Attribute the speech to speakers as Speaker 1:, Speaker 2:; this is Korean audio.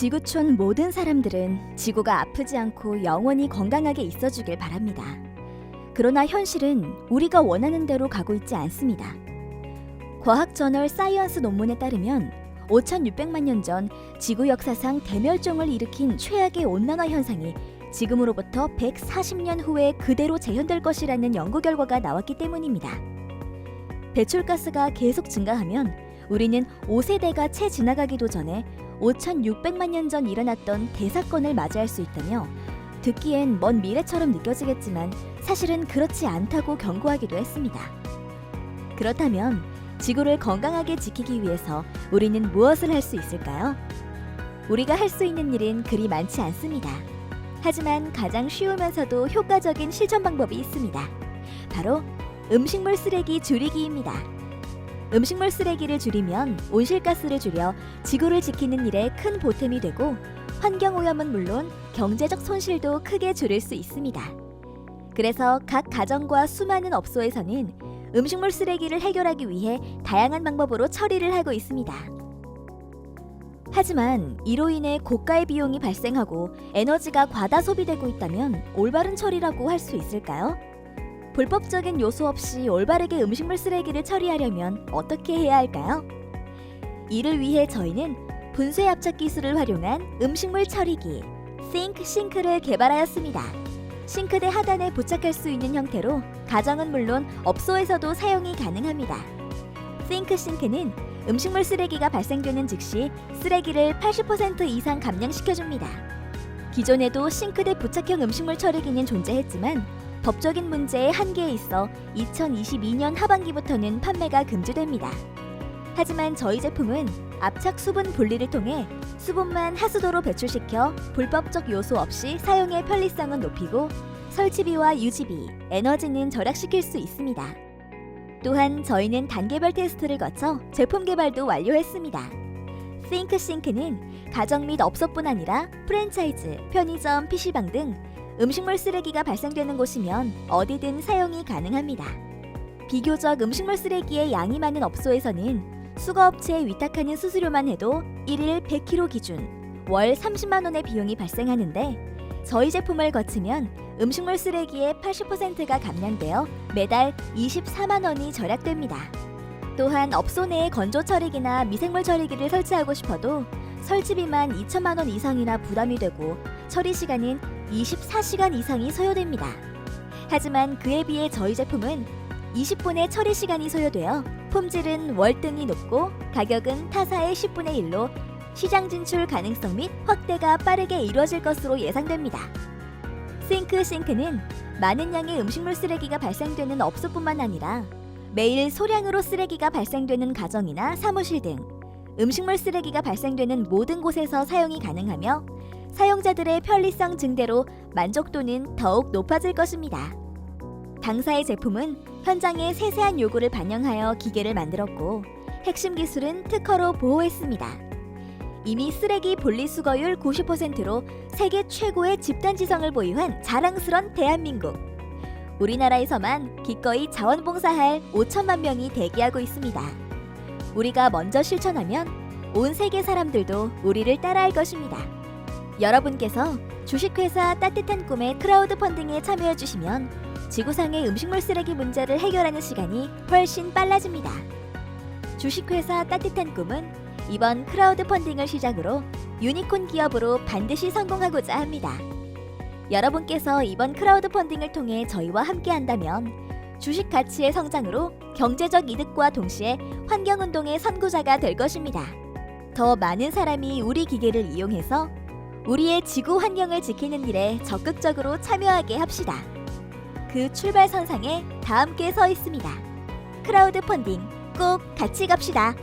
Speaker 1: 지구촌 모든 사람들은 지구가 아프지 않고 영원히 건강하게 있어주길 바랍니다. 그러나 현실은 우리가 원하는 대로 가고 있지 않습니다. 과학 저널 사이언스 논문에 따르면 5,600만 년 전 지구 역사상 대멸종을 일으킨 최악의 온난화 현상이 지금으로부터 140년 후에 그대로 재현될 것이라는 연구 결과가 나왔기 때문입니다. 배출가스가 계속 증가하면 우리는 5세대가 채 지나가기도 전에 5,600만 년 전 일어났던 대사건을 맞이할 수 있다며 듣기엔 먼 미래처럼 느껴지겠지만 사실은 그렇지 않다고 경고하기도 했습니다. 그렇다면 지구를 건강하게 지키기 위해서 우리는 무엇을 할 수 있을까요? 우리가 할 수 있는 일은 그리 많지 않습니다. 하지만 가장 쉬우면서도 효과적인 실천 방법이 있습니다. 바로 음식물 쓰레기 줄이기입니다. 음식물 쓰레기를 줄이면 온실가스를 줄여 지구를 지키는 일에 큰 보탬이 되고 환경 오염은 물론 경제적 손실도 크게 줄일 수 있습니다. 그래서 각 가정과 수많은 업소에서는 음식물 쓰레기를 해결하기 위해 다양한 방법으로 처리를 하고 있습니다. 하지만 이로 인해 고가의 비용이 발생하고 에너지가 과다 소비되고 있다면 올바른 처리라고 할 수 있을까요? 불법적인 요소 없이 올바르게 음식물 쓰레기를 처리하려면 어떻게 해야 할까요? 이를 위해 저희는 분쇄 압착 기술을 활용한 음식물 처리기 싱크 싱크를 개발하였습니다. 싱크대 하단에 부착할 수 있는 형태로 가정은 물론 업소에서도 사용이 가능합니다. 싱크 싱크는 음식물 쓰레기가 발생되는 즉시 쓰레기를 80% 이상 감량시켜줍니다. 기존에도 싱크대 부착형 음식물 처리기는 존재했지만 법적인 문제의 한계에 있어 2022년 하반기부터는 판매가 금지됩니다. 하지만 저희 제품은 압착 수분 분리를 통해 수분만 하수도로 배출시켜 불법적 요소 없이 사용의 편리성은 높이고 설치비와 유지비, 에너지는 절약시킬 수 있습니다. 또한 저희는 단계별 테스트를 거쳐 제품 개발도 완료했습니다. 싱크 싱크는 가정 및 업소뿐 아니라 프랜차이즈, 편의점, PC방 등 음식물 쓰레기가 발생되는 곳이면 어디든 사용이 가능합니다. 비교적 음식물 쓰레기의 양이 많은 업소에서는 수거업체에 위탁하는 수수료만 해도 1일 100kg 기준 월 30만 원의 비용이 발생하는데 저희 제품을 거치면 음식물 쓰레기의 80%가 감량되어 매달 24만 원이 절약됩니다. 또한 업소 내에 건조 처리기나 미생물 처리기를 설치하고 싶어도 설치비만 2천만 원 이상이나 부담이 되고 처리 시간은 24시간 이상이 소요됩니다. 하지만 그에 비해 저희 제품은 20분의 처리 시간이 소요되어 품질은 월등히 높고 가격은 타사의 10분의 1로 시장 진출 가능성 및 확대가 빠르게 이루어질 것으로 예상됩니다. 싱크 싱크는 많은 양의 음식물 쓰레기가 발생되는 업소뿐만 아니라 매일 소량으로 쓰레기가 발생되는 가정이나 사무실 등 음식물 쓰레기가 발생되는 모든 곳에서 사용이 가능하며 사용자들의 편리성 증대로 만족도는 더욱 높아질 것입니다. 당사의 제품은 현장의 세세한 요구를 반영하여 기계를 만들었고 핵심 기술은 특허로 보호했습니다. 이미 쓰레기 분리 수거율 90%로 세계 최고의 집단지성을 보유한 자랑스런 대한민국. 우리나라에서만 기꺼이 자원봉사할 5천만 명이 대기하고 있습니다. 우리가 먼저 실천하면 온 세계 사람들도 우리를 따라할 것입니다. 여러분께서 주식회사 따뜻한 꿈의 크라우드 펀딩에 참여해 주시면 지구상의 음식물 쓰레기 문제를 해결하는 시간이 훨씬 빨라집니다. 주식회사 따뜻한 꿈은 이번 크라우드 펀딩을 시작으로 유니콘 기업으로 반드시 성공하고자 합니다. 여러분께서 이번 크라우드 펀딩을 통해 저희와 함께 한다면 주식 가치의 성장으로 경제적 이득과 동시에 환경운동의 선구자가 될 것입니다. 더 많은 사람이 우리 기계를 이용해서 우리의 지구 환경을 지키는 일에 적극적으로 참여하게 합시다. 그 출발선상에 다 함께 서 있습니다. 크라우드 펀딩 꼭 같이 갑시다.